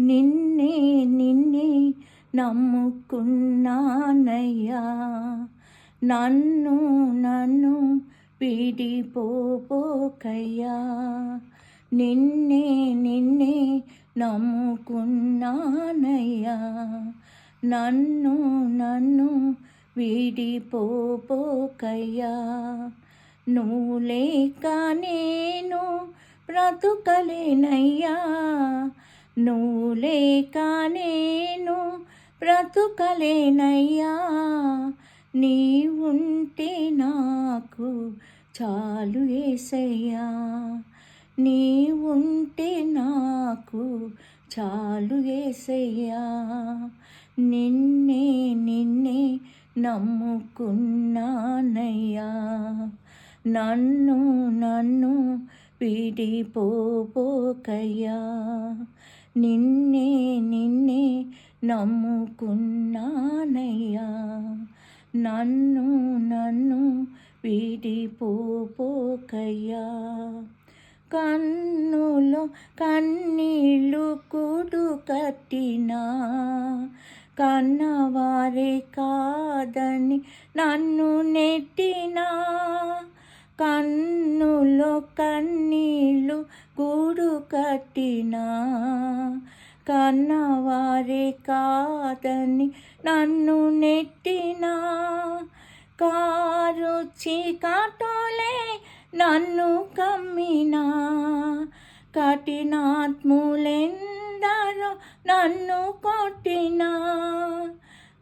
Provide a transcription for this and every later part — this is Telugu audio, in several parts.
నిన్నే నిన్నే నమ్ముకున్నానయ్యా. నన్ను నన్ను విడిపోపోకయ్యా నిన్నే నిన్నే నమ్ముకున్నానయ్యా. నన్ను నన్ను విడిపోపోకయ్యా నువ్వు లేక నేను బ్రతుకలేనయ్యా. నువ్వు లేక నేను బ్రతుకలేనయ్యా. నీ ఉంటే నాకు చాలు ఏసయ్యా. నీ ఉంటే నాకు చాలు ఏసయ్యా. నిన్నే నిన్నే నమ్ముకున్నానయ్యా. నన్ను నన్ను విడిపోపోకయ్యా నిన్నే నిన్నే నమ్ముకున్నానయ్యా. నన్ను నన్ను విడిపోకయ్యా కన్నులో కన్నీళ్ళు కూడు కట్టినా కన్నవారే కాదని నన్ను నెట్టినా కన్నులో కన్నీళ్ళు కూడు కట్టినా కన్నవారే కాదని నన్ను నెట్టినా కారు చీకటోలే నన్ను కమ్మినా. కఠినాత్ములెందరో నన్ను కొట్టినా.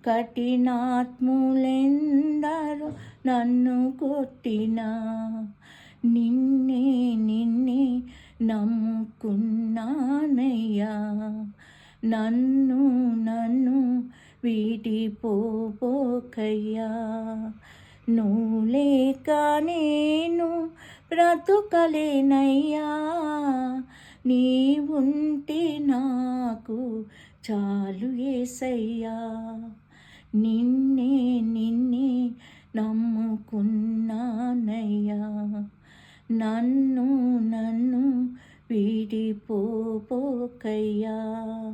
కఠినాత్ములెందరో నన్ను కొట్టినా. నిన్నే నిన్నే నమ్ముకున్నానయ్యా. నన్ను నన్ను వీటిపోపోకయ్యా నువ్వు లేక నేను బ్రతుకలేనయ్యా. నీ ఉంటే నాకు చాలు ఏసయ్యా. నిన్నే నిన్నే నమ్ముకున్నానయ్యా. నన్ను నన్ను విడిపోపోకయ్యా